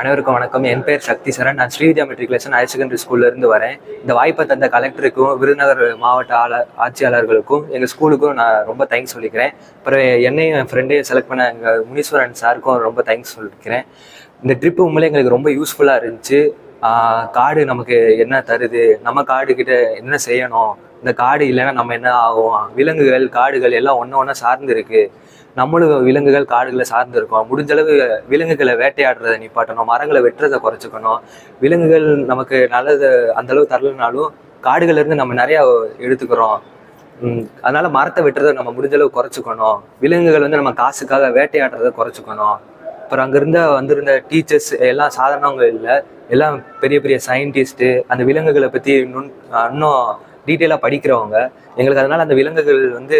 அனைவருக்கும் வணக்கம். என் பேர் சக்தி சரண் நான் ஸ்ரீவித்யா மெட்ரிகுலேஷன் ஹையர் செகண்டரி ஸ்கூல்லேருந்து வரேன். இந்த வாய்ப்பை தந்த கலெக்டருக்கும் விருதுநகர் மாவட்ட ஆள ஆட்சியாளர்களுக்கும் எங்கள் ஸ்கூலுக்கும் நான் ரொம்ப தேங்க்ஸ் சொல்லிக்கிறேன். அப்புறம் என்னையும் என் ஃப்ரெண்டையும் செலக்ட் பண்ண எங்கள் முனீஸ்வரன் சாருக்கும் ரொம்ப தேங்க்ஸ் சொல்லிக்கிறேன். இந்த ட்ரிப்பு உண்மையிலே எங்களுக்கு ரொம்ப யூஸ்ஃபுல்லாக இருந்துச்சு. காடு நமக்கு என்ன தருது? நம்ம காடு கிட்ட என்ன செய்யணும்? இந்த காடு இல்லைன்னா நம்ம என்ன ஆகும்? விலங்குகள் காடுகள் எல்லாம் ஒன்று ஒன்றா சார்ந்து இருக்கு. நம்மளும் விலங்குகள் காடுகளை சார்ந்து இருக்கோம். முடிஞ்சளவு விலங்குகளை வேட்டையாடுறதை நிப்பாட்டணும். மரங்களை வெட்டுறதை குறைச்சிக்கணும். விலங்குகள் நமக்கு நல்லது அந்தளவு தரலனாலும் காடுகள்லேருந்து நம்ம நிறையா எடுத்துக்கிறோம். அதனால மரத்தை வெட்டுறதை நம்ம முடிஞ்ச அளவு குறைச்சிக்கணும். விலங்குகள் வந்து நம்ம காசுக்காக வேட்டையாடுறதை குறைச்சிக்கணும். அப்புறம் அங்கேருந்து வந்திருந்த டீச்சர்ஸ் எல்லாம் சாதாரணவங்க இல்லை. எல்லாம் பெரிய பெரிய சயின்டிஸ்ட்டு அந்த விலங்குகளை பற்றி நுண் இன்னும் டீட்டெயிலாக படிக்கிறவங்க எங்களுக்கு அதனால் அந்த விலங்குகள் வந்து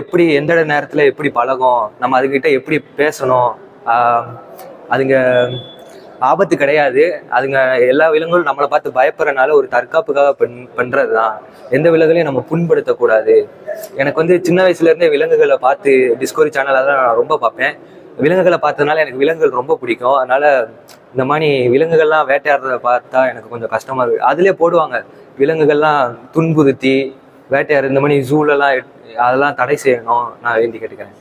எப்படி எந்த நேரத்தில் எப்படி பழகும் நம்ம அதுக்கிட்ட எப்படி பேசணும் அதுங்க ஆபத்து கிடையாது. அதுங்க எல்லா விலங்குகளும் நம்மளை பார்த்து பயப்படுறனால ஒரு தற்காப்புக்காக பண் பண்ணுறது தான் எந்த விலங்குகளையும் நம்ம புண்படுத்தக்கூடாது. எனக்கு வந்து சின்ன வயசுலேருந்தே விலங்குகளை பார்த்து டிஸ்கவரி சேனலாக தான் நான் ரொம்ப பார்ப்பேன். விலங்குகளை பார்த்ததுனால எனக்கு விலங்குகள் ரொம்ப பிடிக்கும். அதனால இந்த மாதிரி விலங்குகள்லாம் வேட்டையாடுறத பார்த்தா எனக்கு கொஞ்சம் கஷ்டமா இருக்கு. அதுலயே போடுவாங்க. விலங்குகள்லாம் துன்புறுத்தி வேட்டையாடு இந்த மாதிரி ஜூலெல்லாம் அதெல்லாம் தடை செய்யணும். நான் வேண்டி கேட்டுக்கிறேன்.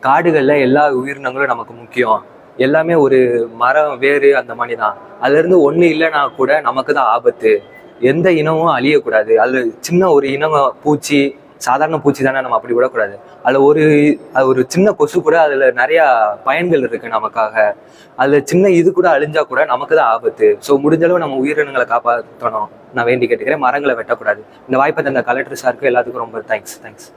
காடுகளில் எல்லா உயிரினங்களும் நமக்கு முக்கியம். எல்லாமே ஒரு மரம் வேறு அந்த மாதிரி தான். அதுலேருந்து ஒன்று இல்லைனா இல்லைன்னா கூட நமக்கு தான் ஆபத்து. எந்த இனமும் அழியக்கூடாது. அது சின்ன ஒரு இனம் பூச்சி சாதாரண பூச்சி தானே நம்ம அப்படி விடக்கூடாது. அதுல ஒரு அது ஒரு சின்ன கொசு கூட அதுல நிறைய பயன்கள் இருக்கு நமக்காக. அதுல சின்ன இது கூட அழிஞ்சா கூட நமக்கு தான் ஆபத்து. ஸோ முடிஞ்சளவு நம்ம உயிரினங்களை காப்பாற்றணும் நான் வேண்டி கேட்டுக்கிறேன். மரங்களை வெட்டக்கூடாது. இந்த வாய்ப்பை தந்த கலெக்டர் சாருக்கு எல்லாத்துக்கும் ரொம்ப தேங்க்ஸ் தேங்க்ஸ்